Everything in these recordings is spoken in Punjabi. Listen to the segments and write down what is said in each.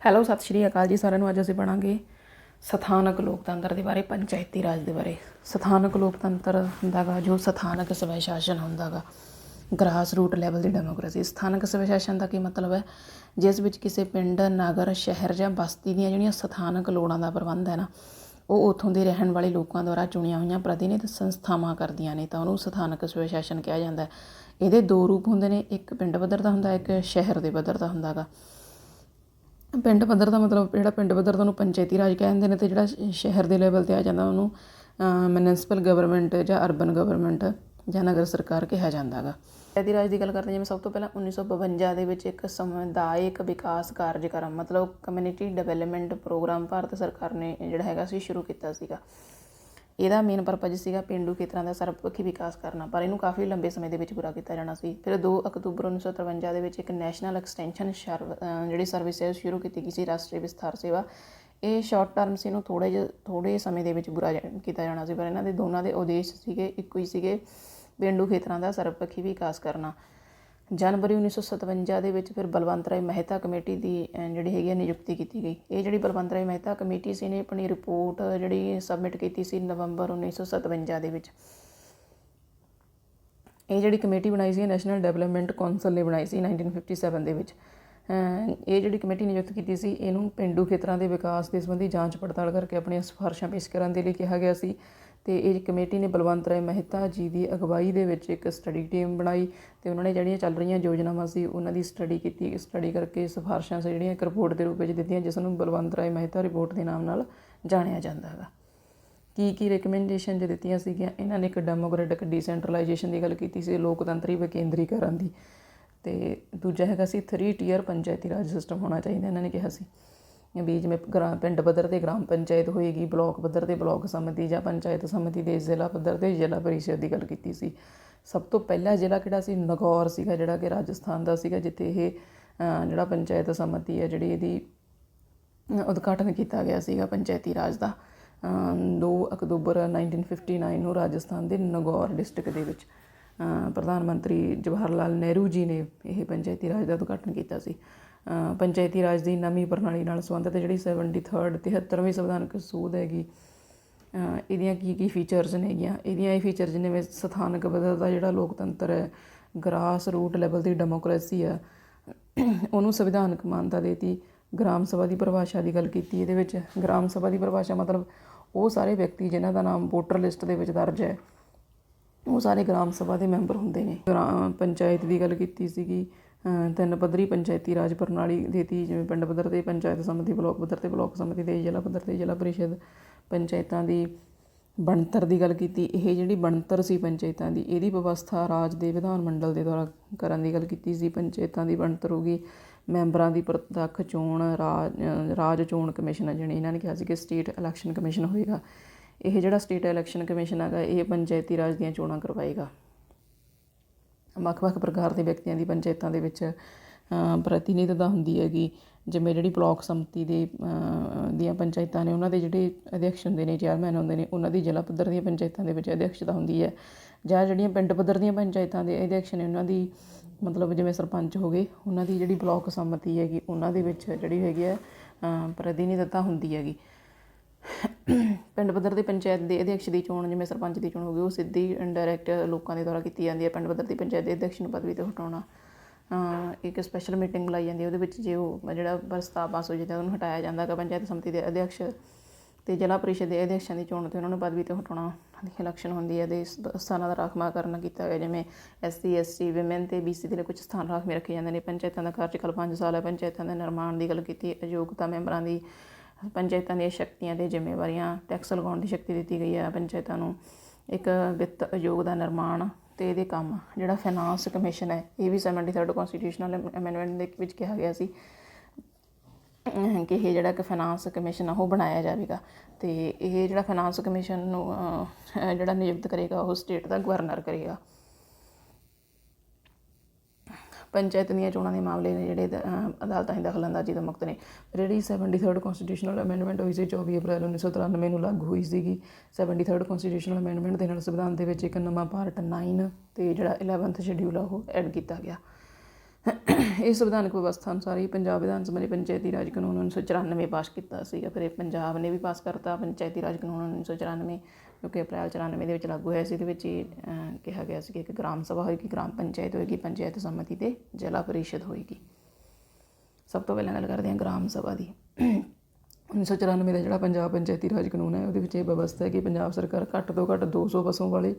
ਹੈਲੋ ਸਤਿ ਸ਼੍ਰੀ ਅਕਾਲ ਜੀ ਸਾਰਿਆਂ ਨੂੰ। ਅੱਜ ਅਸੀਂ ਪੜਾਂਗੇ ਸਥਾਨਕ ਲੋਕਤੰਤਰ ਦੇ ਬਾਰੇ, ਪੰਚਾਇਤੀ ਰਾਜ ਦੇ ਬਾਰੇ। ਸਥਾਨਕ ਲੋਕਤੰਤਰ ਹੁੰਦਾਗਾ, ਜੋ ਸਥਾਨਕ ਸਵੈ ਸ਼ਾਸਨ ਹੁੰਦਾਗਾ। ਗ੍ਰਾਸ ਰੂਟ ਲੈਵਲ ਦੀ ਡੈਮੋਕ੍ਰੇਸੀ ਸਥਾਨਕ ਸਵੈ ਸ਼ਾਸਨ ਦਾ ਕੀ ਮਤਲਬ ਹੈ? ਜਿਸ ਵਿੱਚ ਕਿਸੇ ਪਿੰਡ, ਨਗਰ, ਸ਼ਹਿਰ ਜਾਂ ਬਸਤੀ ਦੀਆਂ ਜਿਹੜੀਆਂ ਸਥਾਨਕ ਲੋੜਾਂ ਦਾ ਪ੍ਰਬੰਧ ਹੈ ਨਾ, ਉਹ ਉੱਥੋਂ ਦੇ ਰਹਿਣ ਵਾਲੇ ਲੋਕਾਂ ਦੁਆਰਾ ਚੁਣੀਆਂ ਹੋਈਆਂ ਪ੍ਰਤੀਨਿਧ ਸੰਸਥਾਵਾਂ ਕਰਦੀਆਂ ਨੇ। ਤਾਂ ਉਹਨੂੰ ਸਥਾਨਕ ਸਵੈ ਸ਼ਾਸਨ ਕਿਹਾ ਜਾਂਦਾ ਹੈ। ਇਹਦੇ ਦੋ ਰੂਪ ਹੁੰਦੇ ਨੇ। ਇੱਕ ਪਿੰਡ ਪੱਧਰ ਦਾ ਹੁੰਦਾ, ਇੱਕ ਸ਼ਹਿਰ ਦੇ ਪੱਧਰ ਦਾ ਹੁੰਦਾਗਾ। ਪਿੰਡ ਪੱਧਰ ਦਾ ਮਤਲਬ ਜਿਹੜਾ ਪਿੰਡ ਪੱਧਰ ਦਾ ਉਹਨੂੰ ਪੰਚਾਇਤੀ ਰਾਜ ਕਹਿੰਦੇ ਨੇ ਤੇ ਜਿਹੜਾ ਸ਼ਹਿਰ ਦੇ ਲੈਵਲ ਤੇ ਆ ਜਾਂਦਾ ਉਹਨੂੰ ਮਿਊਨਿਸਪਲ ਗਵਰਨਮੈਂਟ ਜਾਂ ਅਰਬਨ ਗਵਰਨਮੈਂਟ ਜਾਂ ਨਗਰ ਸਰਕਾਰ ਕਿਹਾ ਜਾਂਦਾਗਾ ਪੰਚਾਇਤੀ ਰਾਜ ਦੀ ਗੱਲ ਕਰਦੇ ਜਿਵੇਂ ਸਭ ਤੋਂ ਪਹਿਲਾਂ 1952 ਦੇ ਵਿੱਚ ਇੱਕ ਸਮੁਦਾਇਕ ਵਿਕਾਸ ਕਾਰਜਕ੍ਰਮ, ਮਤਲਬ ਕਮਿਊਨਿਟੀ ਡਿਵੈਲਪਮੈਂਟ ਪ੍ਰੋਗਰਾਮ ਭਾਰਤ ਸਰਕਾਰ ਨੇ ਜਿਹੜਾ ਹੈਗਾ ਸੀ, ਸ਼ੁਰੂ ਕੀਤਾ ਸੀਗਾ। ਇਹਦਾ ਮੇਨ ਪਰਪਸ ਸੀਗਾ ਪਿੰਡੂ ਖੇਤਰਾਂ ਦਾ ਸਰਬਪੱਖੀ ਵਿਕਾਸ ਕਰਨਾ, ਪਰ ਇਹਨੂੰ ਕਾਫੀ ਲੰਬੇ ਸਮੇਂ ਦੇ ਵਿੱਚ ਪੂਰਾ ਕੀਤਾ ਜਾਣਾ ਸੀ। ਫਿਰ 2 ਅਕਤੂਬਰ 1953 ਦੇ ਵਿੱਚ ਇੱਕ ਨੈਸ਼ਨਲ ਐਕਸਟੈਂਸ਼ਨ ਸਰਵ ਜਿਹੜੀ ਸਰਵਿਸ ਹੈ ਉਹ ਸ਼ੁਰੂ ਕੀਤੀ ਗਈ ਸੀ, ਰਾਸ਼ਟਰੀ ਵਿਸਥਾਰ ਸੇਵਾ। ਇਹ ਸ਼ਾਰਟ ਟਰਮ ਸੀ, ਇਹਨੂੰ ਥੋੜੇ ਜਿਹੇ ਥੋੜੇ ਸਮੇਂ ਦੇ ਵਿੱਚ ਪੂਰਾ ਜਾ- ਕੀਤਾ ਜਾਣਾ ਸੀ। ਪਰ ਇਹਨਾਂ ਦੇ ਦੋਨਾਂ ਦੇ ਉਦੇਸ਼ ਸੀਗੇ, ਇੱਕੋ ਹੀ ਸੀਗੇ ਪਿੰਡੂ ਖੇਤਰਾਂ ਦਾ ਸਰਬਪੱਖੀ ਵਿਕਾਸ ਕਰਨਾ। ਜਨਵਰੀ 1957 ਦੇ ਵਿੱਚ ਫਿਰ ਬਲਵੰਤ ਰਾਏ ਮਹਿਤਾ ਕਮੇਟੀ ਦੀ ਜਿਹੜੀ ਹੈਗੀ ਹੈ ਨਿਯੁਕਤੀ ਕੀਤੀ ਗਈ। ਇਹ ਜਿਹੜੀ ਬਲਵੰਤ ਰਾਏ ਮਹਿਤਾ ਕਮੇਟੀ ਸੀ ਨੇ ਆਪਣੀ ਰਿਪੋਰਟ ਜਿਹੜੀ ਸਬਮਿਟ ਕੀਤੀ ਸੀ ਨਵੰਬਰ 1957 ਦੇ ਵਿੱਚ। ਇਹ ਜਿਹੜੀ ਕਮੇਟੀ ਬਣਾਈ ਸੀ ਨੈਸ਼ਨਲ ਡਿਵੈਲਪਮੈਂਟ ਕੌਂਸਲ ਨੇ ਬਣਾਈ ਸੀ 1957 ਦੇ ਵਿੱਚ। ਇਹ ਜਿਹੜੀ ਕਮੇਟੀ ਨਿਯੁਕਤ ਕੀਤੀ ਸੀ, ਇਹਨੂੰ ਪਿੰਡੂ ਖੇਤਰਾਂ ਦੇ ਵਿਕਾਸ ਦੇ ਸੰਬੰਧੀ ਜਾਂਚ ਪੜਤਾਲ ਕਰਕੇ ਆਪਣੀਆਂ ਸਿਫਾਰਸ਼ਾਂ ਪੇਸ਼ ਕਰਨ ਦੇ ਲਈ ਕਿਹਾ ਗਿਆ ਸੀ। ਤੇ ਇਹ ਕਮੇਟੀ ਨੇ ਬਲਵੰਤ ਰਾਏ ਮਹਿਤਾ ਜੀ ਦੀ ਅਗਵਾਈ ਦੇ ਵਿੱਚ ਇੱਕ ਸਟੱਡੀ ਟੀਮ ਬਣਾਈ ਤੇ ਉਹਨਾਂ ਨੇ ਜਿਹੜੀਆਂ ਚੱਲ ਰਹੀਆਂ ਯੋਜਨਾਵਾਂ ਸੀ, ਉਹਨਾਂ ਦੀ ਸਟੱਡੀ ਕੀਤੀ। ਸਟੱਡੀ ਕਰਕੇ ਸਿਫਾਰਸ਼ਾਂ ਸੀ ਜਿਹੜੀਆਂ ਇੱਕ ਰਿਪੋਰਟ ਦੇ ਰੂਪ ਵਿੱਚ ਦਿੱਤੀਆਂ, ਜਿਸ ਨੂੰ ਬਲਵੰਤ ਰਾਏ ਮਹਿਤਾ ਰਿਪੋਰਟ ਦੇ ਨਾਮ ਨਾਲ ਜਾਣਿਆ ਜਾਂਦਾ ਹੈਗਾ। ਕੀ ਕੀ ਰეკਮੈਂਡੇਸ਼ਨ ਜੇ ਦਿੱਤੀਆਂ ਸੀਗੀਆਂ, ਇਹਨਾਂ ਨੇ ਇੱਕ ਡੈਮੋਕ੍ਰੈਟਿਕ ਡੀਸੈਂਟਰਲਾਈਜੇਸ਼ਨ ਦੀ ਗੱਲ ਕੀਤੀ ਸੀ, ਲੋਕਤੰਤਰੀ ਵਿਕੇਂਦਰੀਕਰਨ ਦੀ। ਤੇ ਦੂਜਾ ਹੈਗਾ ਸੀ 3 ਟੀਅਰ ਪੰਚਾਇਤੀ ਰਾਜ ਸਿਸਟਮ ਹੋਣਾ ਚਾਹੀਦਾ, ਇਹਨਾਂ ਨੇ ਕਿਹਾ ਸੀ। ਵੀ ਜਿਵੇਂ ਗ੍ਰਾਮ ਪਿੰਡ ਪੱਧਰ ਤੇ ਗ੍ਰਾਮ ਪੰਚਾਇਤ ਹੋਏਗੀ, ਬਲਾਕ ਪੱਧਰ ਤੇ ਬਲਾਕ ਸਮਿਤੀ ਜਾਂ ਪੰਚਾਇਤ ਸਮਿਤੀ ਦੇ ਜ਼ਿਲ੍ਹਾ ਪੱਧਰ ਤੇ ਜ਼ਿਲ੍ਹਾ ਪਰਿਸ਼ਦ ਦੀ ਗੱਲ ਕੀਤੀ ਸੀ। ਸਭ ਤੋਂ ਪਹਿਲਾ ਜ਼ਿਲ੍ਹਾ ਕਿਹੜਾ ਸੀ? ਨਗੌਰ ਸੀਗਾ, ਜਿਹੜਾ ਕਿ ਰਾਜਸਥਾਨ ਦਾ ਸੀਗਾ, ਜਿੱਥੇ ਇਹ ਜਿਹੜਾ ਪੰਚਾਇਤ ਸਮਿਤੀ ਹੈ, ਜਿਹੜੀ ਇਹਦੀ ਉਦਘਾਟਨ ਕੀਤਾ ਗਿਆ ਸੀਗਾ ਪੰਚਾਇਤੀ ਰਾਜ ਦਾ। ਅਮ 2 ਅਕਤੂਬਰ 1959 ਨੂੰ ਰਾਜਸਥਾਨ ਦੇ ਨਗੌਰ ਡਿਸਟ੍ਰਿਕਟ ਦੇ ਵਿੱਚ ਪ੍ਰਧਾਨ ਮੰਤਰੀ ਜਵਾਹਰ ਲਾਲ ਨਹਿਰੂ ਜੀ ਨੇ ਇਹ ਪੰਚਾਇਤੀ ਰਾਜ ਦਾ ਉਦਘਾਟਨ ਕੀਤਾ ਸੀ। ਪੰਚਾਇਤੀ ਰਾਜ ਦੀ ਨਵੀਂ ਪ੍ਰਣਾਲੀ ਨਾਲ ਸੰਬੰਧਿਤ ਜਿਹੜੀ 73rd 73ਵੀਂ ਸੰਵਿਧਾਨਕ ਸੋਧ ਹੈਗੀ। ਇਹਦੀਆਂ ਕੀ ਕੀ ਫੀਚਰਸ ਨੇਗੀਆਂ ਇਹਦੀਆਂ ਇਹ ਫੀਚਰਸ ਜਿਵੇਂ ਸਥਾਨਕ ਪੱਧਰ ਦਾ ਜਿਹੜਾ ਲੋਕਤੰਤਰ ਹੈ ਗ੍ਰਾਸ ਰੂਟ ਲੈਵਲ ਦੀ ਡੈਮੋਕ੍ਰੇਸੀ ਆ ਉਹਨੂੰ ਸੰਵਿਧਾਨਕ ਮਾਨਤਾ ਦੇਤੀ, ਗ੍ਰਾਮ ਸਭਾ ਦੀ ਪਰਿਭਾਸ਼ਾ ਦੀ ਗੱਲ ਕੀਤੀ ਇਹਦੇ ਵਿੱਚ। ਗ੍ਰਾਮ ਸਭਾ ਦੀ ਪਰਿਭਾਸ਼ਾ ਮਤਲਬ ਉਹ ਸਾਰੇ ਵਿਅਕਤੀ ਜਿਨ੍ਹਾਂ ਦਾ ਨਾਮ ਵੋਟਰ ਲਿਸਟ ਦੇ ਵਿੱਚ ਦਰਜ ਹੈ, ਉਹ ਸਾਰੇ ਗ੍ਰਾਮ ਸਭਾ ਦੇ ਮੈਂਬਰ ਹੁੰਦੇ ਨੇ। ਗ੍ਰਾਮ ਪੰਚਾਇਤ ਦੀ ਗੱਲ ਕੀਤੀ ਸੀਗੀ ਤਿੰਨ ਪੱਧਰੀ ਪੰਚਾਇਤੀ ਰਾਜ ਪ੍ਰਣਾਲੀ ਦੇ ਦੇਤੀ ਜਿਵੇਂ ਪਿੰਡ ਪੱਧਰ ਤੇ, ਪੰਚਾਇਤ ਸਮਿਤੀ, ਬਲਾਕ ਪੱਧਰ ਤੇ, ਬਲਾਕ ਸਮਿਤੀ ਤੇ, ਜ਼ਿਲ੍ਹਾ ਪੱਧਰ ਤੇ, ਜ਼ਿਲ੍ਹਾ ਪਰਿਸ਼ਦ ਪੰਚਾਇਤਾਂ ਦੀ ਬਣਤਰ ਦੀ ਗੱਲ ਕੀਤੀ। ਇਹ ਜਿਹੜੀ ਬਣਤਰ ਸੀ ਪੰਚਾਇਤਾਂ ਦੀ, ਇਹਦੀ ਵਿਵਸਥਾ ਰਾਜ ਦੇ ਵਿਧਾਨ ਮੰਡਲ ਦੇ ਦੁਆਰਾ ਕਰਨ ਦੀ ਗੱਲ ਕੀਤੀ ਸੀ। ਪੰਚਾਇਤਾਂ ਦੀ ਬਣਤਰ ਹੋ ਗਈ। ਮੈਂਬਰਾਂ ਦੀ ਪ੍ਰਤੱਖ ਚੋਣ ਰਾਜ ਰਾਜ ਚੋਣ ਕਮਿਸ਼ਨ ਹੈ ਜਿਹਨੇ ਇਹਨਾਂ ਨੇ ਕਿਹਾ ਸੀ ਕਿ ਸਟੇਟ ਇਲੈਕਸ਼ਨ ਕਮਿਸ਼ਨ ਹੋਏਗਾ। ਇਹ ਜਿਹੜਾ ਸਟੇਟ ਇਲੈਕਸ਼ਨ ਕਮਿਸ਼ਨ ਹੈਗਾ, ਇਹ ਪੰਚਾਇਤੀ ਰਾਜ ਦੀਆਂ ਚੋਣਾਂ ਕਰਵਾਏਗਾ। ਵੱਖ-ਵੱਖ ਪ੍ਰਕਾਰ ਦੇ ਵਿਅਕਤੀਆਂ ਦੀ ਪੰਚਾਇਤਾਂ ਦੇ ਵਿੱਚ ਪ੍ਰਤੀਨਿਧਤਾ ਹੁੰਦੀ ਹੈਗੀ। ਜਿਵੇਂ ਜਿਹੜੀ ਬਲਾਕ ਸੰਮਤੀ ਦੇ ਦੀਆਂ ਪੰਚਾਇਤਾਂ ਨੇ, ਉਹਨਾਂ ਦੇ ਜਿਹੜੇ ਅਧਿਕਸ਼ ਹੁੰਦੇ ਨੇ, ਚੇਅਰਮੈਨ ਹੁੰਦੇ ਨੇ, ਉਹਨਾਂ ਦੀ ਜ਼ਿਲ੍ਹਾ ਪੱਧਰ ਦੀਆਂ ਪੰਚਾਇਤਾਂ ਦੇ ਵਿੱਚ ਅਧਿਕਸ਼ਤਾ ਹੁੰਦੀ ਹੈ। ਜਾਂ ਜਿਹੜੀਆਂ ਪਿੰਡ ਪੱਧਰ ਦੀਆਂ ਪੰਚਾਇਤਾਂ ਦੇ ਅਧਿਕਸ਼ ਨੇ, ਉਹਨਾਂ ਦੀ ਮਤਲਬ ਜਿਵੇਂ ਸਰਪੰਚ ਹੋ ਗਏ, ਉਹਨਾਂ ਦੀ ਜਿਹੜੀ ਬਲਾਕ ਸੰਮਤੀ ਹੈਗੀ, ਉਹਨਾਂ ਦੇ ਵਿੱਚ ਜਿਹੜੀ ਹੈਗੀ ਹੈ ਪ੍ਰਤੀਨਿਧਤਾ ਹੁੰਦੀ ਹੈਗੀ। ਪਿੰਡ ਪੱਧਰ ਦੀ ਪੰਚਾਇਤ ਦੇ ਅਧਿਕਸ਼ ਦੀ ਚੋਣ, ਜਿਵੇਂ ਸਰਪੰਚ ਦੀ ਚੋਣ ਹੋ ਗਈ, ਉਹ ਸਿੱਧੀ ਇਨਡਾਇਰੈਕਟ ਲੋਕਾਂ ਦੇ ਦੁਆਰਾ ਕੀਤੀ ਜਾਂਦੀ ਹੈ ਪਿੰਡ ਪੱਧਰ ਦੀ ਪੰਚਾਇਤ ਦੇ ਅਧਿਕਸ਼ ਨੂੰ ਪਦਵੀ ਤੋਂ ਹਟਾਉਣਾ। ਇੱਕ ਸਪੈਸ਼ਲ ਮੀਟਿੰਗ ਬੁਲਾਈ ਜਾਂਦੀ ਹੈ, ਉਹਦੇ ਵਿੱਚ ਜੇ ਉਹ ਜਿਹੜਾ ਪ੍ਰਸਤਾਵ ਪਾਸ ਹੋ ਜਾਂਦਾ ਉਹਨੂੰ ਹਟਾਇਆ ਜਾਂਦਾ ਹੈਗਾ। ਪੰਚਾਇਤ ਸਮਿਤੀ ਦੇ ਅਧਿਕਸ਼ ਤੇ ਜ਼ਿਲ੍ਹਾ ਪਰਿਸ਼ਦ ਦੇ ਅਧਿਕਸ਼ਾਂ ਦੀ ਚੋਣ ਤੇ ਉਹਨਾਂ ਨੂੰ ਪਦਵੀ ਤੋਂ ਹਟਾਉਣਾ ਇਲੈਕਸ਼ਨ ਹੁੰਦੀ ਹੈ ਦੇ ਸਥਾਨਾਂ ਦਾ ਰਾਖਵਾਂਕਰਨ ਕੀਤਾ ਗਿਆ ਜਿਵੇਂ ਐਸਸੀ ਐਸਟੀ ਔਮਨ ਤੇ ਬੀਸੀ ਦੇ ਲਈ ਕੁਝ ਸਥਾਨ ਰਾਖਵੇਂ ਰੱਖੇ ਜਾਂਦੇ ਨੇ। ਪੰਚਾਇਤਾਂ ਦਾ ਕਾਰਜਕਾਲ 5 ਸਾਲ ਹੈ, ਪੰਚਾਇਤਾਂ ਦੇ ਨਿਰਮਾਣ ਦੀ ਗੱਲ ਕੀਤੀ, ਅਯੋਗਤਾ ਮੈਂਬਰਾਂ ਦੀ ਪੰਚਾਇਤਾਂ ਦੀਆਂ ਸ਼ਕਤੀਆਂ ਤੇ ਜ਼ਿੰਮੇਵਾਰੀਆਂ ਟੈਕਸ ਲਗਾਉਣ ਦੀ ਸ਼ਕਤੀ ਦਿੱਤੀ ਗਈ ਹੈ ਪੰਚਾਇਤਾਂ ਨੂੰ। ਇੱਕ ਵਿੱਤ ਆਯੋਗ ਦਾ ਨਿਰਮਾਣ ਤੇ ਇਹਦੇ ਕੰਮ, ਜਿਹੜਾ ਫਾਈਨਾਂਸ ਕਮਿਸ਼ਨ ਹੈ, ਇਹ ਵੀ 73rd ਕਨਸਟੀਟਿਊਸ਼ਨਲ ਅਮੈਂਡਮੈਂਟ ਦੇ ਵਿੱਚ ਕਿਹਾ ਗਿਆ ਸੀ ਕਿ ਇਹ ਜਿਹੜਾ ਕਿ ਫਾਈਨਾਂਸ ਕਮਿਸ਼ਨ ਆ, ਉਹ ਬਣਾਇਆ ਜਾਵੇਗਾ। ਤੇ ਇਹ ਜਿਹੜਾ ਫਾਈਨਾਂਸ ਕਮਿਸ਼ਨ ਨੂੰ ਜਿਹੜਾ ਨਿਯੁਕਤ ਕਰੇਗਾ, ਉਹ ਸਟੇਟ ਦਾ ਗਵਰਨਰ ਕਰੇਗਾ। ਪੰਚਾਇਤ ਦੀਆਂ ਚੋਣਾਂ ਦੇ ਮਾਮਲੇ ਨੇ ਜਿਹੜੇ ਅਹ, ਅਦਾਲਤਾਂ ਦੀ ਦਖਲਅੰਦਾਜ਼ੀ ਤੋਂ ਮੁਕਤ ਨੇ। ਜਿਹੜੀ 73rd ਕਨਸਟੀਟਿਊਸ਼ਨਲ ਅਮੈਂਡਮੈਂਟ ਹੋਈ ਸੀ 24 ਅਪ੍ਰੈਲ 1993 ਨੂੰ ਲਾਗੂ ਹੋਈ ਸੀਗੀ। 73rd ਕਨਸਟੀਟਿਊਸ਼ਨਲ ਅਮੈਂਡਮੈਂਟ ਦੇ ਨਾਲ ਸੰਵਿਧਾਨ ਦੇ ਵਿੱਚ ਇੱਕ ਨਵਾਂ ਪਾਰਟ 9 ਤੇ ਜਿਹੜਾ 11th ਸ਼ਡਿਊਲ ਆ ਉਹ ਐਡ ਕੀਤਾ ਗਿਆ। ਇਹ ਸੰਵਿਧਾਨਕ ਵਿਵਸਥਾ ਅਨੁਸਾਰ ਹੀ ਪੰਜਾਬ ਵਿਧਾਨ ਸਭਾ ਨੇ ਪੰਚਾਇਤੀ ਰਾਜ ਕਾਨੂੰਨ 1994 ਪਾਸ ਕੀਤਾ ਸੀਗਾ। ਫਿਰ ਇਹ ਪੰਜਾਬ ਨੇ ਵੀ ਪਾਸ ਕਰਤਾ ਪੰਚਾਇਤੀ ਰਾਜ ਕਾਨੂੰਨ 1994 ਜੋ ਕਿ ਅਪ੍ਰੈਲ 94 ਦੇ ਵਿੱਚ ਲਾਗੂ ਹੋਇਆ ਸੀ, ਇਹਦੇ ਵਿੱਚ ਇਹ ਕਿਹਾ ਗਿਆ ਸੀ ਕਿ ਇੱਕ ਗ੍ਰਾਮ ਸਭਾ ਹੋਏਗੀ, ਗ੍ਰਾਮ ਪੰਚਾਇਤ ਹੋਏਗੀ, ਪੰਚਾਇਤ ਸਮਿਤੀ ਤੇ ਜ਼ਿਲ੍ਹਾ ਪਰਿਸ਼ਦ ਹੋਏਗੀ। ਸਭ ਤੋਂ ਪਹਿਲਾਂ ਗੱਲ ਕਰਦੇ ਹਾਂ ਗ੍ਰਾਮ ਸਭਾ ਦੀ। 1994 ਦਾ ਜਿਹੜਾ ਪੰਜਾਬ ਪੰਚਾਇਤੀ ਰਾਜ ਕਾਨੂੰਨ ਹੈ, ਉਹਦੇ ਵਿੱਚ ਇਹ ਵਿਵਸਥਾ ਹੈ ਕਿ ਪੰਜਾਬ ਸਰਕਾਰ ਘੱਟ ਤੋਂ ਘੱਟ 200 ਵਸੋਂ ਵਾਲੇ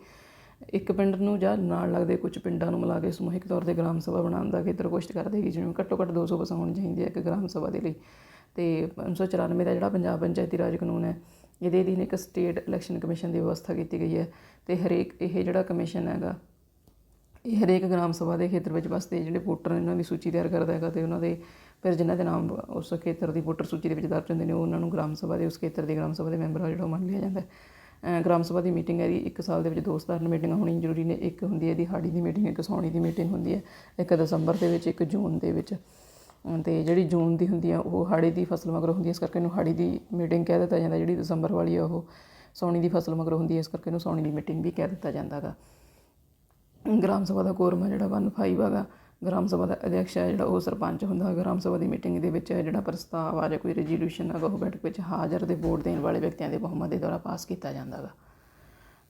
ਇੱਕ ਪਿੰਡ ਨੂੰ ਜਾਂ ਨਾਲ ਲੱਗਦੇ ਕੁਝ ਪਿੰਡਾਂ ਨੂੰ ਮਿਲਾ ਕੇ ਸਮੂਹਿਕ ਤੌਰ ਤੇ ਗ੍ਰਾਮ ਸਭਾ ਬਣਾਉਣ ਦਾ ਖੇਤਰ ਕੋਸ਼ਿਸ਼ ਕਰਦੇ ਦੇਗੀ, ਜਿਵੇਂ ਘੱਟੋ ਘੱਟ 200 ਵਸੋਂ ਹੋਣੀ ਚਾਹੀਦੀ ਇੱਕ ਗ੍ਰਾਮ ਸਭਾ ਦੇ ਲਈ। ਤੇ 1994 ਦਾ ਜਿਹੜਾ ਪੰਜਾਬ ਪੰਚਾਇਤੀ ਰਾਜ ਕਾਨੂੰਨ ਹੈ ਇਹਦੇ ਅਧੀਨ ਇੱਕ ਸਟੇਟ ਇਲੈਕਸ਼ਨ ਕਮਿਸ਼ਨ ਦੀ ਵਿਵਸਥਾ ਕੀਤੀ ਗਈ ਹੈ ਤੇ ਹਰੇਕ, ਇਹ ਜਿਹੜਾ ਕਮਿਸ਼ਨ ਹੈਗਾ, ਇਹ ਹਰੇਕ ਗ੍ਰਾਮ ਸਭਾ ਦੇ ਖੇਤਰ ਵਿੱਚ ਵਸਦੇ ਜਿਹੜੇ ਵੋਟਰ ਨੇ ਉਹਨਾਂ ਦੀ ਸੂਚੀ ਤਿਆਰ ਕਰਦਾ ਹੈਗਾ ਤੇ ਉਹਨਾਂ ਦੇ ਫਿਰ ਜਿਨ੍ਹਾਂ ਦੇ ਨਾਮ ਉਸ ਖੇਤਰ ਦੀ ਵੋਟਰ ਸੂਚੀ ਦੇ ਵਿੱਚ ਦਰਜ ਹੁੰਦੇ ਨੇ, ਉਹ ਉਹਨਾਂ ਨੂੰ ਗ੍ਰਾਮ ਸਭਾ ਦੇ, ਉਸ ਖੇਤਰ ਦੇ ਗ੍ਰਾਮ ਸਭਾ ਦੇ ਮੈਂਬਰ ਆ ਜਿਹੜਾ ਉਹ ਮੰਨ ਲਿਆ ਜਾਂਦਾ ਹੈ। ਗ੍ਰਾਮ ਸਭਾ ਦੀ ਮੀਟਿੰਗ ਹੈ ਦੀ ਇੱਕ ਸਾਲ ਦੇ ਵਿੱਚ ਦੋ ਸਧਾਰਨ ਮੀਟਿੰਗਾਂ ਹੋਣੀਆਂ ਜ਼ਰੂਰੀ ਨੇ, ਇੱਕ ਹੁੰਦੀ ਹੈ ਦੀ ਹਾੜੀ ਦੀ ਮੀਟਿੰਗ, ਇੱਕ ਸੌਣੀ ਦੀ ਮੀਟਿੰਗ ਹੁੰਦੀ ਹੈ, ਇੱਕ ਦਸੰਬਰ ਦੇ ਵਿੱਚ, ਇੱਕ ਜੂਨ ਦੇ ਵਿੱਚ। ਤੇ ਜਿਹੜੀ ਜੂਨ ਦੀ ਹੁੰਦੀ ਆ, ਉਹ ਹਾੜੀ ਦੀ ਫਸਲ ਮਗਰੋਂ ਹੁੰਦੀ ਹੈ ਇਸ ਕਰਕੇ ਇਹਨੂੰ ਹਾੜੀ ਦੀ ਮੀਟਿੰਗ ਕਹਿ ਦਿੱਤਾ ਜਾਂਦਾ, ਜਿਹੜੀ ਦਸੰਬਰ ਵਾਲੀ ਆ ਉਹ ਸੌਣੀ ਦੀ ਫਸਲ ਮਗਰੋਂ ਹੁੰਦੀ ਹੈ ਇਸ ਕਰਕੇ ਇਹਨੂੰ ਸੌਣੀ ਦੀ ਮੀਟਿੰਗ ਵੀ ਕਹਿ ਦਿੱਤਾ ਜਾਂਦਾ ਗਾ। ਗ੍ਰਾਮ ਸਭਾ ਦਾ ਕੋਰਮ ਹੈ ਜਿਹੜਾ 15 ਹੈਗਾ ਗ੍ਰਾਮ ਸਭਾ ਦਾ ਅਧਿਕਸ਼ ਹੈ ਜਿਹੜਾ, ਉਹ ਸਰਪੰਚ ਹੁੰਦਾ ਹੈ ਗ੍ਰਾਮ ਸਭਾ ਦੀ ਮੀਟਿੰਗ ਦੇ ਵਿੱਚ ਜਿਹੜਾ ਪ੍ਰਸਤਾਵ ਆ ਜਾਂ ਕੋਈ ਰੈਜ਼ੋਲੂਸ਼ਨ ਹੈਗਾ ਉਹ ਬੈਠਕ ਵਿੱਚ ਹਾਜ਼ਰ ਦੇ ਵੋਟ ਦੇਣ ਵਾਲੇ ਵਿਅਕਤੀਆਂ ਦੇ ਬਹੁਮਤ ਦੇ ਦੁਆਰਾ ਪਾਸ ਕੀਤਾ ਜਾਂਦਾ ਗਾ।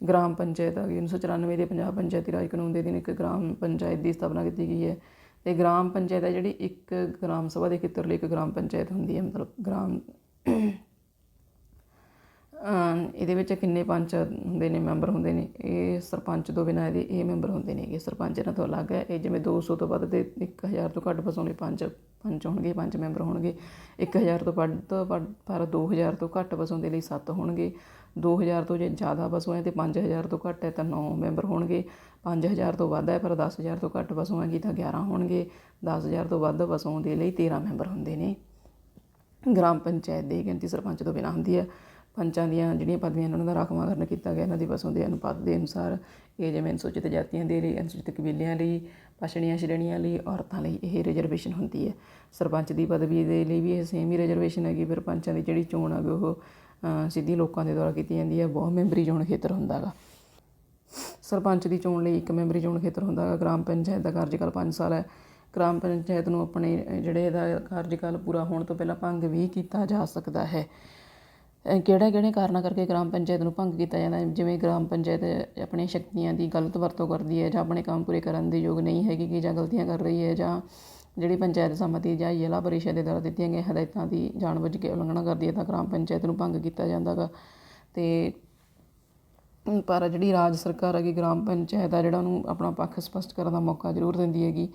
ਗ੍ਰਾਮ ਪੰਚਾਇਤ ਹੈਗੀ 1994 ਦੇ ਪੰਜਾਬ ਪੰਚਾਇਤੀ ਰਾਜ ਕਾਨੂੰਨ ਦੇ ਅਧੀਨ ਇੱਕ ਗ੍ਰਾਮ ਪੰਚਾਇਤ ਦੀ ਸਥਾਪਨਾ ਕੀਤੀ ਗਈ ਹੈ। ਤੇ ਗ੍ਰਾਮ ਪੰਚਾਇਤ ਹੈ ਜਿਹੜੀ ਇੱਕ ਗ੍ਰਾਮ ਸਭਾ ਦੇ ਖੇਤਰ ਲਈ ਇੱਕ ਗ੍ਰਾਮ ਪੰਚਾਇਤ ਹੁੰਦੀ ਹੈ, ਮਤਲਬ ਗ੍ਰਾਮ ਇਹਦੇ ਵਿੱਚ ਕਿੰਨੇ ਪੰਚ ਹੁੰਦੇ ਨੇ ਮੈਂਬਰ ਹੁੰਦੇ ਨੇ? ਇਹ ਸਰਪੰਚ ਤੋਂ ਬਿਨਾਂ ਇਹਦੇ ਇਹ ਮੈਂਬਰ ਹੁੰਦੇ ਨੇਗੇ ਸਰਪੰਚ ਇਹਨਾਂ ਤੋਂ ਅਲੱਗ ਹੈ। ਇਹ ਜਿਵੇਂ 200 ਤੋਂ ਵੱਧ ਤੇ 1000 ਤੋਂ ਘੱਟ ਵਸੋਂ ਲਈ ਪੰਜ ਪੰਚ ਹੋਣਗੇ, ਪੰਜ ਮੈਂਬਰ ਹੋਣਗੇ। 1000 ਤੋਂ ਵੱਧ ਤੋਂ ਵੱਧ ਪਰ 2000 ਤੋਂ ਘੱਟ ਵਸੋਂ ਦੇ ਲਈ 7 ਹੋਣਗੇ। 2000 ਤੋਂ ਜੇ ਜ਼ਿਆਦਾ ਵਸੋਂ ਹੈ ਤੇ 5000 ਤੋਂ ਘੱਟ ਹੈ ਤਾਂ 9 ਮੈਂਬਰ ਹੋਣਗੇ। 5000 ਤੋਂ ਵੱਧ ਹੈ ਪਰ 10000 ਤੋਂ ਘੱਟ ਵਸੋਂ ਹੈਗੀ ਤਾਂ 11 ਹੋਣਗੇ। 10000 ਤੋਂ ਵੱਧ ਵਸੋਂ ਦੇ ਲਈ 13 ਮੈਂਬਰ ਹੁੰਦੇ ਨੇ। ਗ੍ਰਾਮ ਪੰਚਾਇਤ ਦੀ ਗਿਣਤੀ ਸਰਪੰਚ ਤੋਂ ਬਿਨਾਂ ਹੁੰਦੀ ਹੈ। ਪੰਚਾਂ ਦੀਆਂ ਜਿਹੜੀਆਂ ਪਦਵੀਆਂ ਉਹਨਾਂ ਦਾ ਰਾਖਵਾਂਕਰਨ ਕੀਤਾ ਗਿਆ, ਇਹਨਾਂ ਦੀ ਵਸੋਂ ਦੇ ਅਨੁਪਾਤ ਦੇ ਅਨੁਸਾਰ ਇਹ ਜਿਵੇਂ ਅਨੁਸੂਚਿਤ ਜਾਤੀਆਂ ਦੇ ਲਈ, ਅਨੁਸੂਚਿਤ ਕਬੀਲਿਆਂ ਲਈ ਪਛੜੀਆਂ ਸ਼੍ਰੇਣੀਆਂ ਲਈ, ਔਰਤਾਂ ਲਈ ਇਹ ਰਿਜ਼ਰਵੇਸ਼ਨ ਹੁੰਦੀ ਹੈ। ਸਰਪੰਚ ਦੀ ਪਦਵੀ ਦੇ ਲਈ ਵੀ ਇਹ ਸੇਮ ਹੀ ਰਿਜ਼ਰਵੇਸ਼ਨ ਹੈਗੀ, ਫਿਰ ਪੰਚਾਂ ਦੀ ਜਿਹੜੀ ਚੋਣ ਹੈਗੀ ਉਹ ਸਿੱਧੀ ਲੋਕਾਂ ਦੇ ਦੁਆਰਾ ਕੀਤੀ ਜਾਂਦੀ ਹੈ, ਬਹੁ ਮੈਂਬਰੀ ਚੋਣ ਖੇਤਰ ਹੁੰਦਾ ਗਾ। ਸਰਪੰਚ ਦੀ ਚੋਣ ਲਈ ਇੱਕ ਮੈਂਬਰੀ ਚੋਣ ਖੇਤਰ ਹੁੰਦਾ ਹੈਗਾ ਗ੍ਰਾਮ ਪੰਚਾਇਤ ਦਾ ਕਾਰਜਕਾਲ 5 ਸਾਲ ਹੈ। ਗ੍ਰਾਮ ਪੰਚਾਇਤ ਨੂੰ ਆਪਣੇ ਜਿਹੜੇ ਇਹਦਾ ਕਾਰਜਕਾਲ ਪੂਰਾ ਹੋਣ ਤੋਂ ਪਹਿਲਾਂ ਭੰਗ ਵੀ ਕੀਤਾ ਜਾ ਸਕਦਾ ਹੈ। ਕਿਹੜੇ ਕਿਹੜੇ ਕਾਰਨਾਂ ਕਰਕੇ ਗ੍ਰਾਮ ਪੰਚਾਇਤ ਨੂੰ ਭੰਗ ਕੀਤਾ ਜਾਂਦਾ? ਜਿਵੇਂ ਗ੍ਰਾਮ ਪੰਚਾਇਤ ਆਪਣੀਆਂ ਸ਼ਕਤੀਆਂ ਦੀ ਗਲਤ ਵਰਤੋਂ ਕਰਦੀ ਹੈ ਜਾਂ ਆਪਣੇ ਕੰਮ ਪੂਰੇ ਕਰਨ ਦੇ ਯੋਗ ਨਹੀਂ ਹੈਗੀ ਕਿ ਜਾਂ ਗਲਤੀਆਂ ਕਰ ਰਹੀ ਹੈ ਜਾਂ ਜਿਹੜੀ ਪੰਚਾਇਤ ਸਮਿਤੀ ਜਾਂ ਜ਼ਿਲ੍ਹਾ ਪਰਿਸ਼ਦ ਦੇ ਦੁਆਰਾ ਦਿੱਤੀਆਂ ਗਈਆਂ ਹਦਾਇਤਾਂ ਦੀ ਜਾਣਬੁੱਝ ਕੇ ਉਲੰਘਣਾ ਕਰਦੀ ਹੈ ਤਾਂ ਗ੍ਰਾਮ ਪੰਚਾਇਤ ਨੂੰ ਭੰਗ ਕੀਤਾ ਜਾਂਦਾ ਗਾ। ਤੇ ਪਰ ਜਿਹੜੀ ਰਾਜ ਸਰਕਾਰ ਹੈਗੀ, ਗ੍ਰਾਮ ਪੰਚਾਇਤ ਆ ਜਿਹੜਾ ਉਹਨੂੰ ਆਪਣਾ ਪੱਖ ਸਪਸ਼ਟ ਕਰਨ ਦਾ ਮੌਕਾ ਜ਼ਰੂਰ ਦਿੰਦੀ ਹੈਗੀ।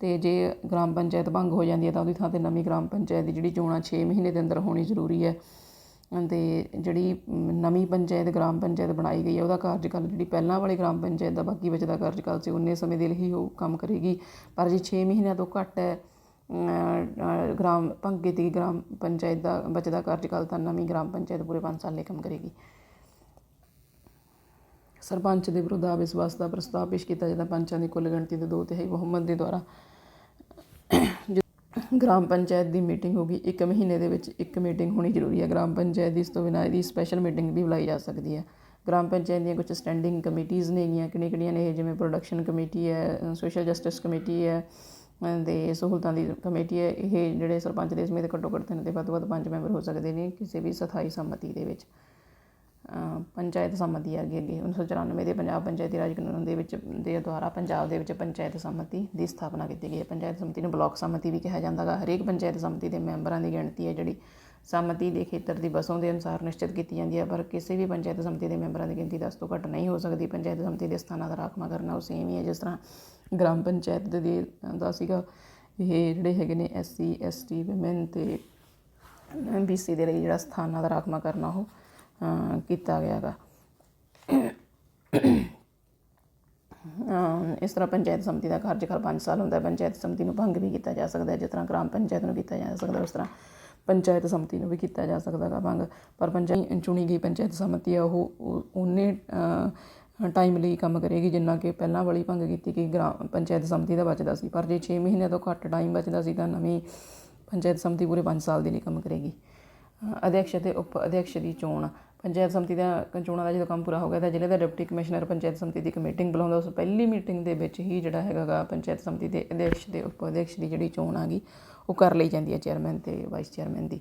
ਤੇ ਜੇ ਗ੍ਰਾਮ ਪੰਚਾਇਤ ਭੰਗ ਹੋ ਜਾਂਦੀ ਹੈ ਤਾਂ ਉਹਦੀ ਥਾਂ ਤੇ ਨਵੀਂ ਗ੍ਰਾਮ ਪੰਚਾਇਤ ਦੀ ਜਿਹੜੀ ਚੋਣਾਂ 6 ਮਹੀਨੇ ਦੇ ਅੰਦਰ ਹੋਣੀ ਜ਼ਰੂਰੀ ਹੈ। ਅਤੇ ਜਿਹੜੀ ਨਵੀਂ ਪੰਚਾਇਤ, ਗ੍ਰਾਮ ਪੰਚਾਇਤ ਬਣਾਈ ਗਈ ਹੈ, ਉਹਦਾ ਕਾਰਜਕਾਲ ਜਿਹੜੀ ਪਹਿਲਾਂ ਵਾਲੀ ਗ੍ਰਾਮ ਪੰਚਾਇਤ ਦਾ ਬਾਕੀ ਬਚਦਾ ਕਾਰਜਕਾਲ ਸੀ ਉਨੇ ਸਮੇਂ ਦੇ ਲਈ ਹੀ ਉਹ ਕੰਮ ਕਰੇਗੀ। ਪਰ ਜੇ ਛੇ ਮਹੀਨਿਆਂ ਤੋਂ ਘੱਟ ਹੈ ਗ੍ਰਾਮ ਭੰਗ ਕੀਤੀ ਗਈ ਗ੍ਰਾਮ ਪੰਚਾਇਤ ਦਾ ਬਚਦਾ ਕਾਰਜਕਾਲ ਤਾਂ ਨਵੀਂ ਗ੍ਰਾਮ ਪੰਚਾਇਤ ਪੂਰੇ 5 ਸਾਲ ਲਈ ਕੰਮ ਕਰੇਗੀ। ਸਰਪੰਚ ਦੇ ਵਿਰੁੱਧ ਅਵਿਸ਼ਵਾਸ ਦਾ ਪ੍ਰਸਤਾਵ ਪੇਸ਼ ਕੀਤਾ ਜਾਂਦਾ। ਪੰਚਾਂ ਦੀ ਕੁੱਲ ਗਿਣਤੀ ਦੇ ਦੋ ਤਿਹਾਈ ਬਹੁਮਤ ਦੇ ਦੁਆਰਾ ਗ੍ਰਾਮ ਪੰਚਾਇਤ ਦੀ ਮੀਟਿੰਗ ਹੋਗੀ ਇੱਕ ਮਹੀਨੇ ਦੇ ਵਿੱਚ ਇੱਕ ਮੀਟਿੰਗ ਹੋਣੀ ਜ਼ਰੂਰੀ ਹੈ। ਗ੍ਰਾਮ ਪੰਚਾਇਤ ਦੀ ਇਸ ਤੋਂ ਬਿਨਾਂ ਇਹਦੀ ਸਪੈਸ਼ਲ ਮੀਟਿੰਗ ਵੀ ਬੁਲਾਈ ਜਾ ਸਕਦੀ ਹੈ। ਗ੍ਰਾਮ ਪੰਚਾਇਤ ਦੀਆਂ ਕੁਝ ਸਟੈਂਡਿੰਗ ਕਮੇਟੀਆਂ ਨੇਗੀਆਂ ਕਿਹੜੀਆਂ ਕਿਹੜੀਆਂ ਨੇ ਇਹ? ਜਿਵੇਂ ਪ੍ਰੋਡਕਸ਼ਨ ਕਮੇਟੀ ਹੈ ਸੋਸ਼ਲ ਜਸਟਿਸ ਕਮੇਟੀ ਹੈ ਅ, ਸਹੂਲਤਾਂ ਦੀ ਕਮੇਟੀ ਹੈ। ਇਹ ਜਿਹੜੇ ਸਰਪੰਚ ਦੇ ਸਮੇਤ ਘੱਟੋ ਘੱਟ ਤਿੰਨ ਤੇ ਵੱਧ ਤੋਂ ਵੱਧ ਪੰਜ ਮੈਂਬਰ ਹੋ ਸਕਦੇ ਨੇ ਕਿਸੇ ਵੀ ਸਥਾਈ ਸੰਮਤੀ ਦੇ ਵਿੱਚ। ਅ, ਪੰਚਾਇਤ ਸੰਮਤੀ ਹੈਗੀ ਅੱਗੇ 1994 ਦੇ ਪੰਜਾਬ ਪੰਚਾਇਤੀ ਰਾਜ ਕਾਨੂੰਨ ਦੇ ਵਿੱਚ ਦੇ ਦੁਆਰਾ ਪੰਜਾਬ ਦੇ ਵਿੱਚ ਪੰਚਾਇਤ ਸੰਮਤੀ ਦੀ ਸਥਾਪਨਾ ਕੀਤੀ ਗਈ ਹੈ। ਪੰਚਾਇਤ ਸੰਮਤੀ ਨੂੰ ਬਲਾਕ ਸੰਮਤੀ ਵੀ ਕਿਹਾ ਜਾਂਦਾ ਗਾ। ਹਰੇਕ ਪੰਚਾਇਤ ਸੰਮਤੀ ਦੇ ਮੈਂਬਰਾਂ ਦੀ ਗਿਣਤੀ ਹੈ ਜਿਹੜੀ ਸੰਮਤੀ ਦੇ ਖੇਤਰ ਦੀ ਵਸੋਂ ਦੇ ਅਨੁਸਾਰ ਨਿਸ਼ਚਿਤ ਕੀਤੀ ਜਾਂਦੀ ਹੈ ਪਰ ਕਿਸੇ ਵੀ ਪੰਚਾਇਤ ਸੰਮਤੀ ਦੇ ਮੈਂਬਰਾਂ ਦੀ ਗਿਣਤੀ 10 ਤੋਂ ਘੱਟ ਨਹੀਂ ਹੋ ਸਕਦੀ। ਪੰਚਾਇਤ ਸੰਮਤੀ ਦੇ ਸਥਾਨਾਂ ਦਾ ਰਾਖਵਾਂ ਕਰਨਾ ਉਹ ਸੇਮ ਹੀ ਹੈ ਜਿਸ ਤਰ੍ਹਾਂ ਗ੍ਰਾਮ ਪੰਚਾਇਤ ਦੇ ਦਾ ਸੀਗਾ। ਇਹ ਜਿਹੜੇ ਹੈਗੇ ਨੇ ਐਸਸੀ ਐਸਟੀ ਔਮਨ ਤੇ ਬੀਸੀ ਦੇ ਲਈ ਜਿਹੜਾ ਸਥਾਨਾਂ ਦਾ ਰਾਖਵਾਂ ਕਰਨਾ ਉਹ ਕੀਤਾ ਗਿਆ ਗਾ ਇਸ ਤਰ੍ਹਾਂ ਪੰਚਾਇਤ ਸਮਿਤੀ ਦਾ ਕਾਰਜਕਾਲ 5 ਸਾਲ ਹੁੰਦਾ ਹੈ, ਪੰਚਾਇਤ ਸਮਿਤੀ ਨੂੰ ਭੰਗ ਵੀ ਕੀਤਾ ਜਾ ਸਕਦਾ ਹੈ, ਜਿਸ ਤਰ੍ਹਾਂ ਗ੍ਰਾਮ ਪੰਚਾਇਤ ਨੂੰ ਕੀਤਾ ਜਾ ਸਕਦਾ ਉਸ ਤਰ੍ਹਾਂ ਪੰਚਾਇਤ ਸਮਿਤੀ ਨੂੰ ਵੀ ਕੀਤਾ ਜਾ ਸਕਦਾ ਹੈ ਭੰਗ। ਪਰ ਪੰਚਾਇਤ ਚੁਣੀ ਗਈ ਪੰਚਾਇਤ ਸਮਿਤੀ ਆ, ਉਹ ਉਹਨੇ ਟਾਈਮ ਲਈ ਕੰਮ ਕਰੇਗੀ, ਜਿੰਨਾ ਕਿ ਪਹਿਲਾਂ ਵਾਲੀ ਭੰਗ ਕੀਤੀ ਕਿ ਗ੍ਰਾਮ, ਪੰਚਾਇਤ ਸਮਿਤੀ ਦਾ ਬਚਦਾ ਸੀ। ਪਰ ਜੇ 6 ਮਹੀਨਿਆਂ ਤੋਂ ਘੱਟ ਟਾਈਮ ਬਚਦਾ ਸੀ, ਤਾਂ ਨਵੀਂ ਪੰਚਾਇਤ ਸਮਿਤੀ ਪੂਰੇ 5 ਸਾਲ ਦੇ ਲਈ ਕੰਮ ਕਰੇਗੀ। ਅਧਿਕਸ਼ ਅਤੇ ਉਪ ਅਧਿਕਸ਼ ਦੀ ਚੋਣ। ਪੰਚਾਇਤ ਸਮਿਤੀ ਦਾ ਚੋਣਾਂ ਦਾ ਜਦੋਂ ਕੰਮ ਪੂਰਾ ਹੋ ਗਿਆ ਤਾਂ ਜ਼ਿਲ੍ਹੇ ਦਾ ਡਿਪਟੀ ਕਮਿਸ਼ਨਰ ਪੰਚਾਇਤ ਸਮਿਤੀ ਦੀ ਇੱਕ ਮੀਟਿੰਗ ਬੁਲਾਉਂਦਾ। ਉਸ ਪਹਿਲੀ ਮੀਟਿੰਗ ਦੇ ਵਿੱਚ ਹੀ ਜਿਹੜਾ ਹੈਗਾ ਗਾ ਪੰਚਾਇਤ ਸਮਿਤੀ ਦੇ ਅਧਿਕਸ਼ ਦੇ ਉਪ ਅਧਿਕਸ਼ ਦੀ ਜਿਹੜੀ ਚੋਣ ਆ ਗਈ, ਉਹ ਕਰ ਲਈ ਜਾਂਦੀ ਹੈ ਚੇਅਰਮੈਨ ਤੇ ਵਾਈਸ ਚੇਅਰਮੈਨ ਦੀ।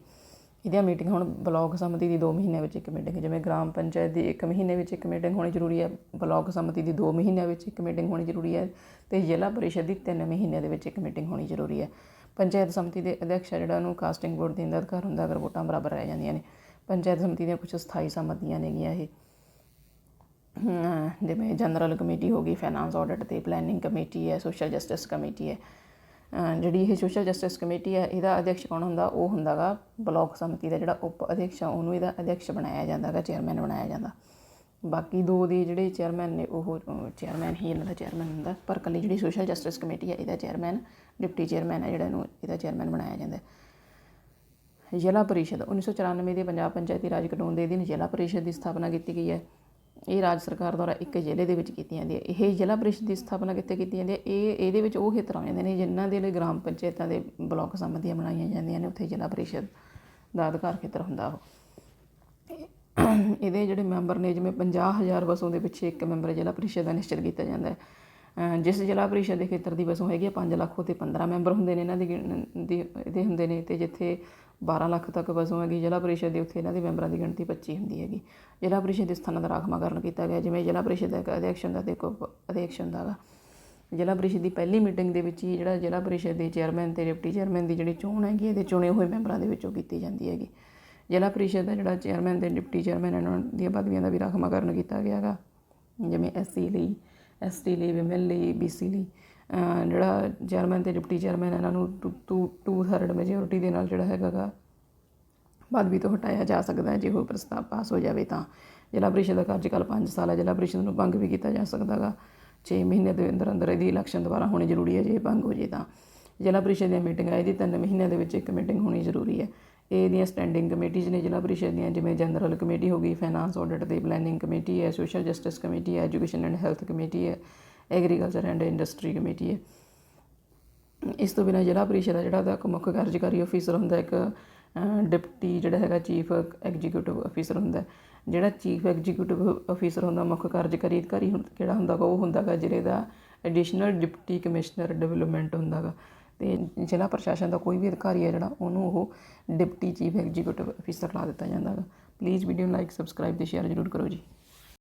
ਇਹਦੀਆਂ ਮੀਟਿੰਗ ਹੁਣ ਬਲਾਕ ਸਮਿਤੀ ਦੀ 2 ਮਹੀਨਿਆਂ ਵਿੱਚ ਇੱਕ ਮੀਟਿੰਗ, ਜਿਵੇਂ ਗ੍ਰਾਮ ਪੰਚਾਇਤ ਦੀ 1 ਮਹੀਨੇ ਵਿੱਚ ਇੱਕ ਮੀਟਿੰਗ ਹੋਣੀ ਜ਼ਰੂਰੀ ਹੈ, ਬਲਾਕ ਸਮਿਤੀ ਦੀ 2 ਮਹੀਨਿਆਂ ਵਿੱਚ ਇੱਕ ਮੀਟਿੰਗ ਹੋਣੀ ਜ਼ਰੂਰੀ ਹੈ ਤੇ ਜ਼ਿਲ੍ਹਾ ਪਰਿਸ਼ਦ ਦੀ 3 ਮਹੀਨਿਆਂ ਦੇ ਵਿੱਚ ਇੱਕ ਮੀਟਿੰਗ ਹੋਣੀ ਜ਼ਰੂਰੀ ਹੈ। ਪੰਚਾਇਤ ਸਮਿਤੀ ਦੇ ਅਧਿਕਸ਼ ਆ ਜਿਹੜਾ ਉਹਨੂੰ ਕਾਸਟਿੰਗ ਬੋਰਡ ਦੇ ਅੰਦਰ ਅਧਿਕਾਰ ਹੁੰਦਾ, ਅਗਰ ਵੋਟਾਂ ਬਰਾਬਰ ਰਹਿ ਜਾਂਦੀਆਂ ਨੇ। ਪੰਚਾਇਤ ਸਮਿਤੀ ਦੀਆਂ ਕੁਝ ਸਥਾਈ ਸਮਿਤੀਆਂ ਨੇਗੀਆਂ ਇਹ। ਜਿਵੇਂ ਜਨਰਲ ਕਮੇਟੀ ਹੋ ਗਈ ਫਾਈਨਾਂਸ ਆਡਿਟ ਤੇ ਪਲੈਨਿੰਗ ਕਮੇਟੀ ਹੈ ਸੋਸ਼ਲ ਜਸਟਿਸ ਕਮੇਟੀ ਹੈ। ਜਿਹੜੀ ਇਹ ਸੋਸ਼ਲ ਜਸਟਿਸ ਕਮੇਟੀ ਹੈ, ਇਹਦਾ ਅਧਿਕਸ਼ ਕੌਣ ਹੁੰਦਾ? ਉਹ ਹੁੰਦਾਗਾ ਬਲਾਕ ਸਮਿਤੀ ਦਾ ਜਿਹੜਾ ਉਪ ਅਧਿਕਸ਼ ਆ, ਉਹਨੂੰ ਇਹਦਾ ਅਧਿਕਸ਼ ਬਣਾਇਆ ਜਾਂਦਾਗਾ ਚੇਅਰਮੈਨ ਬਣਾਇਆ ਜਾਂਦਾ। ਬਾਕੀ ਦੋ ਦੇ ਜਿਹੜੇ ਚੇਅਰਮੈਨ ਨੇ, ਉਹ ਚੇਅਰਮੈਨ ਹੀ ਇਹਨਾਂ ਦਾ ਚੇਅਰਮੈਨ ਹੁੰਦਾ। ਪਰ ਕੱਲੀ ਜਿਹੜੀ ਸੋਸ਼ਲ ਜਸਟਿਸ ਕਮੇਟੀ ਹੈ ਇਹਦਾ ਚੇਅਰਮੈਨ ਡਿਪਟੀ ਚੇਅਰਮੈਨ ਹੈ ਜਿਹੜਾ ਇਹਨੂੰ ਇਹਦਾ ਚੇਅਰਮੈਨ ਬਣਾਇਆ ਜਾਂਦਾ। ਹੈ। ਜ਼ਿਲ੍ਹਾ ਪਰਿਸ਼ਦ 1994 ਦੇ ਪੰਜਾਬ ਪੰਚਾਇਤੀ ਰਾਜ ਕਾਨੂੰਨ ਦੇ ਅਧੀਨ ਜ਼ਿਲ੍ਹਾ ਪਰਿਸ਼ਦ ਦੀ ਸਥਾਪਨਾ ਕੀਤੀ ਗਈ ਹੈ। ਇਹ ਰਾਜ ਸਰਕਾਰ ਦੁਆਰਾ ਇੱਕ ਜ਼ਿਲ੍ਹੇ ਦੇ ਵਿੱਚ ਕੀਤੀ ਜਾਂਦੀ ਹੈ ਇਹ ਜ਼ਿਲ੍ਹਾ ਪਰਿਸ਼ਦ ਦੀ ਸਥਾਪਨਾ ਕਿੱਥੇ ਕੀਤੀ ਜਾਂਦੀ ਹੈ ਇਹ, ਇਹਦੇ ਵਿੱਚ ਉਹ ਖੇਤਰ ਆ ਜਾਂਦੇ ਨੇ ਜਿਨ੍ਹਾਂ ਦੇ ਲਈ ਗ੍ਰਾਮ ਪੰਚਾਇਤਾਂ ਦੇ ਬਲਾਕ ਸਮਿਤੀਆਂ ਬਣਾਈਆਂ ਜਾਂਦੀਆਂ ਨੇ। ਉੱਥੇ ਜ਼ਿਲ੍ਹਾ ਪਰਿਸ਼ਦ ਦਾ ਅਧਿਕਾਰ ਖੇਤਰ ਹੁੰਦਾ ਉਹ। ਇਹਦੇ ਜਿਹੜੇ ਮੈਂਬਰ ਨੇ, ਜਿਵੇਂ 50000 ਵਸੋਂ ਦੇ ਪਿੱਛੇ ਇੱਕ ਮੈਂਬਰ ਜ਼ਿਲ੍ਹਾ ਪਰਿਸ਼ਦ ਦਾ ਨਿਸ਼ਚਿਤ ਕੀਤਾ ਜਾਂਦਾ ਹੈ। ਜਿਸ ਜ਼ਿਲ੍ਹਾ ਪਰਿਸ਼ਦ ਦੇ ਖੇਤਰ ਦੀ ਵਸੋਂ ਹੈਗੀ ਹੈ 5 ਲੱਖ ਉਤੇ 15 ਮੈਂਬਰ ਹੁੰਦੇ ਨੇ ਇਹਨਾਂ ਦੀ ਗਿਣ- ਦੀ, ਇਹਦੇ ਹੁੰਦੇ ਨੇ ਤੇ ਜਿੱਥੇ 12 ਲੱਖ ਤੱਕ ਵਸੋਂ ਹੈਗੀ ਜ਼ਿਲ੍ਹਾ ਪਰਿਸ਼ਦ ਦੀ, ਉੱਥੇ ਇਹਨਾਂ ਦੇ ਮੈਂਬਰਾਂ ਦੀ ਗਿਣਤੀ 25 ਹੁੰਦੀ ਹੈਗੀ। ਜ਼ਿਲ੍ਹਾ ਪਰਿਸ਼ਦ ਦੇ ਸਥਾਨਾਂ ਦਾ ਰਾਖਵਾਂਕਰਨ ਕੀਤਾ ਗਿਆ, ਜਿਵੇਂ ਜ਼ਿਲ੍ਹਾ ਪਰਿਸ਼ਦ ਦਾ ਇੱਕ ਅਧਿਕਸ਼ ਹੁੰਦਾ ਤੇ ਇੱਕ ਉਪ ਅਧਿਕਸ਼ ਹੁੰਦਾ ਗਾ। ਜ਼ਿਲ੍ਹਾ ਪਰਿਸ਼ਦ ਦੀ ਪਹਿਲੀ ਮੀਟਿੰਗ ਦੇ ਵਿੱਚ ਹੀ ਜਿਹੜਾ ਜ਼ਿਲ੍ਹਾ ਪਰਿਸ਼ਦ ਦੇ ਚੇਅਰਮੈਨ ਤੇ ਡਿਪਟੀ ਚੇਅਰਮੈਨ ਦੀ ਜਿਹੜੀ ਚੋਣ ਹੈਗੀ ਇਹਦੇ ਚੁਣੇ ਹੋਏ ਮੈਂਬਰਾਂ ਦੇ ਵਿੱਚੋਂ ਕੀਤੀ ਜਾਂਦੀ ਹੈਗੀ। ਜ਼ਿਲ੍ਹਾ ਪਰਿਸ਼ਦ ਦਾ ਜਿਹੜਾ ਚੇਅਰਮੈਨ ਤੇ ਡਿਪਟੀ ਚੇਅਰਮੈਨ ਇਹਨਾਂ ਦੀਆਂ ਪਦਵੀਆਂ ਦਾ ਵੀ ਰਾਖਵਾਂਕਰਨ ਕੀਤਾ ਗਿਆ ਗਾ। ਜਿਵੇਂ ਐਸਸੀ ਲਈ ਐਸਟੀ ਲਈ ਵਿਮਨ ਲਈ ਬੀਸੀ ਲਈ। ਜਿਹੜਾ ਚੇਅਰਮੈਨ ਤੇ ਡਿਪਟੀ ਚੇਅਰਮੈਨ ਇਹਨਾਂ ਨੂੰ ਟੂ ਟੂ ਥਰਡ ਮੈਜੋਰਿਟੀ ਦੇ ਨਾਲ ਜਿਹੜਾ ਹੈਗਾ ਗਾ, ਪਦਵੀ ਤੋਂ ਹਟਾਇਆ ਜਾ ਸਕਦਾ ਹੈ। ਜੇ ਉਹ ਪ੍ਰਸਤਾਵ ਪਾਸ ਹੋ ਜਾਵੇ ਤਾਂ ਜ਼ਿਲ੍ਹਾ ਪਰਿਸ਼ਦ ਦਾ ਕਾਰਜਕਾਲ 5 ਸਾਲ ਹੈ। ਜ਼ਿਲ੍ਹਾ ਪਰਿਸ਼ਦ ਨੂੰ ਭੰਗ ਵੀ ਕੀਤਾ ਜਾ ਸਕਦਾ ਗਾ। 6 ਮਹੀਨੇ ਦੇ ਅੰਦਰ ਅੰਦਰ ਇਹਦੀ ਇਲੈਕਸ਼ਨ ਦੁਬਾਰਾ ਹੋਣੀ ਜ਼ਰੂਰੀ ਹੈ। ਜੇ ਇਹ ਭੰਗ ਹੋ ਜੇ ਤਾਂ ਜ਼ਿਲ੍ਹਾ ਪਰਿਸ਼ਦ ਦੀਆਂ ਮੀਟਿੰਗਾਂ, ਇਹਦੀ 3 ਮਹੀਨਿਆਂ ਦੇ ਵਿੱਚ ਇੱਕ ਮੀਟਿੰਗ ਹੋਣੀ ਜ਼ਰੂਰੀ ਹੈ। ਇਹ ਇਹਦੀਆਂ ਸਟੈਂਡਿੰਗ ਕਮੇਟੀਜ਼ ਨੇ ਜ਼ਿਲ੍ਹਾ ਪਰਿਸ਼ਦ ਦੀਆਂ, ਜਿਵੇਂ ਜਨਰਲ ਕਮੇਟੀ ਹੋ ਗਈ ਫਾਈਨਾਂਸ ਆਡਿਟ ਤੇ ਪਲੈਨਿੰਗ ਕਮੇਟੀ ਹੈ ਸੋਸ਼ਲ ਜਸਟਿਸ ਕਮੇਟੀ ਹੈ ਐਜੂਕੇਸ਼ਨ ਐਂਡ ਹੈਲਥ ਕਮੇਟੀ ਹੈ ਐਗਰੀਕਲਚਰ ਐਂਡ ਇੰਡਸਟਰੀ ਕਮੇਟੀ ਹੈ। ਇਸ ਤੋਂ ਬਿਨਾਂ ਜ਼ਿਲ੍ਹਾ ਪਰਿਸ਼ਦ ਦਾ ਜਿਹੜਾ ਉਹਦਾ ਇੱਕ ਮੁੱਖ ਕਾਰਜਕਾਰੀ ਅਫੀਸਰ ਹੁੰਦਾ, ਇੱਕ ਡਿਪਟੀ ਜਿਹੜਾ ਹੈਗਾ ਚੀਫ ਐਗਜ਼ੀਕਿਊਟਿਵ ਅਫੀਸਰ ਹੁੰਦਾ, ਜਿਹੜਾ ਚੀਫ ਐਗਜ਼ੀਕਿਊਟਿਵ ਅਫੀਸਰ ਹੁੰਦਾ, ਮੁੱਖ ਕਾਰਜਕਾਰੀ ਅਧਿਕਾਰੀ ਹੁਣ- ਕਿਹੜਾ ਹੁੰਦਾ ਗਾ, ਉਹ ਹੁੰਦਾ ਗਾ ਜ਼ਿਲ੍ਹੇ ਦਾ ਐਡੀਸ਼ਨਲ ਡਿਪਟੀ ਕਮਿਸ਼ਨਰ ਡਿਵੈਲਪਮੈਂਟ ਹੁੰਦਾ ਗਾ। ਤੇ ਜ਼ਿਲ੍ਹਾ ਪ੍ਰਸ਼ਾਸਨ ਦਾ ਕੋਈ ਵੀ ਅਧਿਕਾਰੀ ਹੈ ਜਿਹੜਾ, ਉਹਨੂੰ ਉਹ ਡਿਪਟੀ ਚੀਫ ਐਗਜ਼ੀਕਿਊਟਿਵ ਅਫੀਸਰ ਲਾ ਦਿੱਤਾ ਜਾਂਦਾ ਗਾ ਪਲੀਜ਼ ਵੀਡੀਓ ਨੂੰ ਲਾਈਕ ਸਬਸਕ੍ਰਾਈਬ ਤੇ ਸ਼ੇਅਰ ਜ਼ਰੂਰ ਕਰੋ ਜੀ।